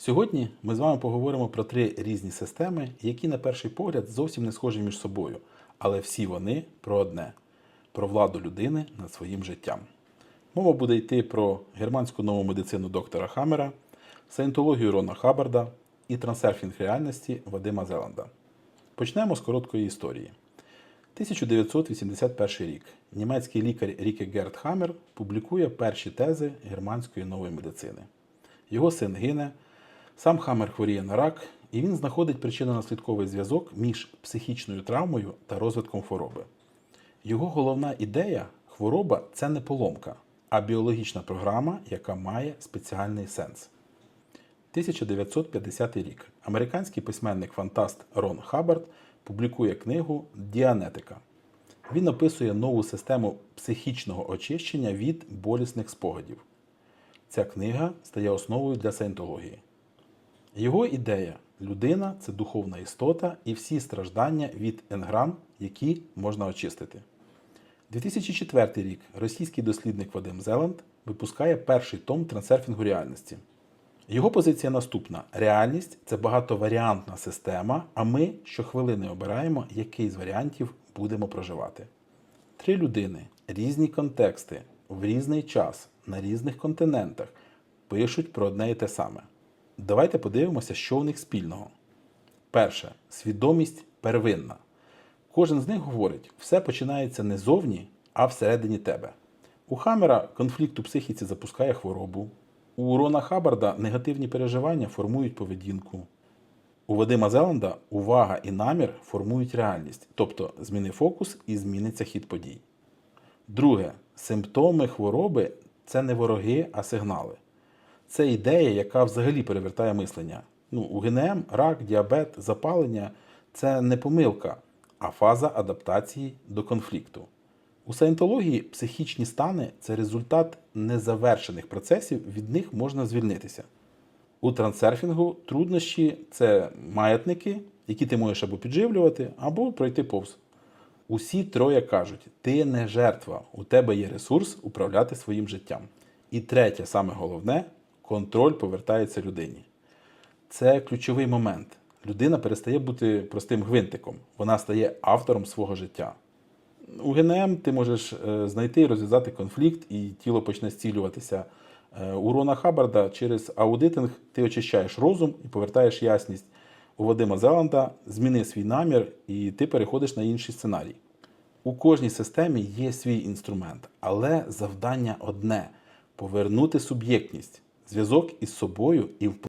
Сьогодні ми з вами поговоримо про три різні системи, які на перший погляд зовсім не схожі між собою, але всі вони про одне про владу людини над своїм життям. Мова буде йти про германську нову медицину доктора Хаммера, саєнтологію Рона Хаббарда і трансерфінг реальності Вадима Зеланда. Почнемо з короткої історії. 1981 рік німецький лікар Ріке Герт Хаммер публікує перші тези германської нової медицини. Його син гине, сам Хаммер хворіє на рак, і він знаходить причинно-наслідковий зв'язок між психічною травмою та розвитком хвороби. Його головна ідея хвороба це не поломка, а біологічна програма, яка має спеціальний сенс. 1950 рік американський письменник-фантаст Рон Хаббард публікує книгу Діанетика. Він описує нову систему психічного очищення від болісних спогадів. Ця книга стає основою для саєнтології. Його ідея людина це духовна істота і всі страждання від енграм, які можна очистити. 2004 рік російський дослідник Вадим Зеланд випускає перший том трансерфінгу реальності. Його позиція наступна: реальність це багатоваріантна система, а ми щохвилини обираємо, який з варіантів будемо проживати. Три людини, різні контексти, в різний час, на різних континентах пишуть про одне і те саме. Давайте подивимося, що у них спільного. Перше свідомість первинна. Кожен з них говорить, все починається не зовні, а всередині тебе. У Хаммера конфлікт у психіці запускає хворобу. У Рона Хаббарда негативні переживання формують поведінку. У Вадима Зеланда увага і намір формують реальність, тобто зміни фокус і зміниться хід подій. Друге, симптоми хвороби це не вороги, а сигнали. Це ідея, яка взагалі перевертає мислення. Ну, у ГНМ рак, діабет, запалення це не помилка, а фаза адаптації до конфлікту. У саєнтології психічні стани це результат незавершених процесів, від них можна звільнитися. У трансерфінгу труднощі це маятники, які ти можеш або підживлювати, або пройти повз. Усі троє кажуть: ти не жертва, у тебе є ресурс управляти своїм життям. І третє, саме головне, контроль повертається людині. Це ключовий момент. Людина перестає бути простим гвинтиком, вона стає автором свого життя. У ГНМ ти можеш е, знайти і розв'язати конфлікт, і тіло почне зцілюватися. Е, У Рона Хаббарда через аудитинг ти очищаєш розум і повертаєш ясність. У Вадима Зеланда зміни свій намір, і ти переходиш на інший сценарій. У кожній системі є свій інструмент, але завдання одне повернути суб'єктність, зв'язок із собою і впливати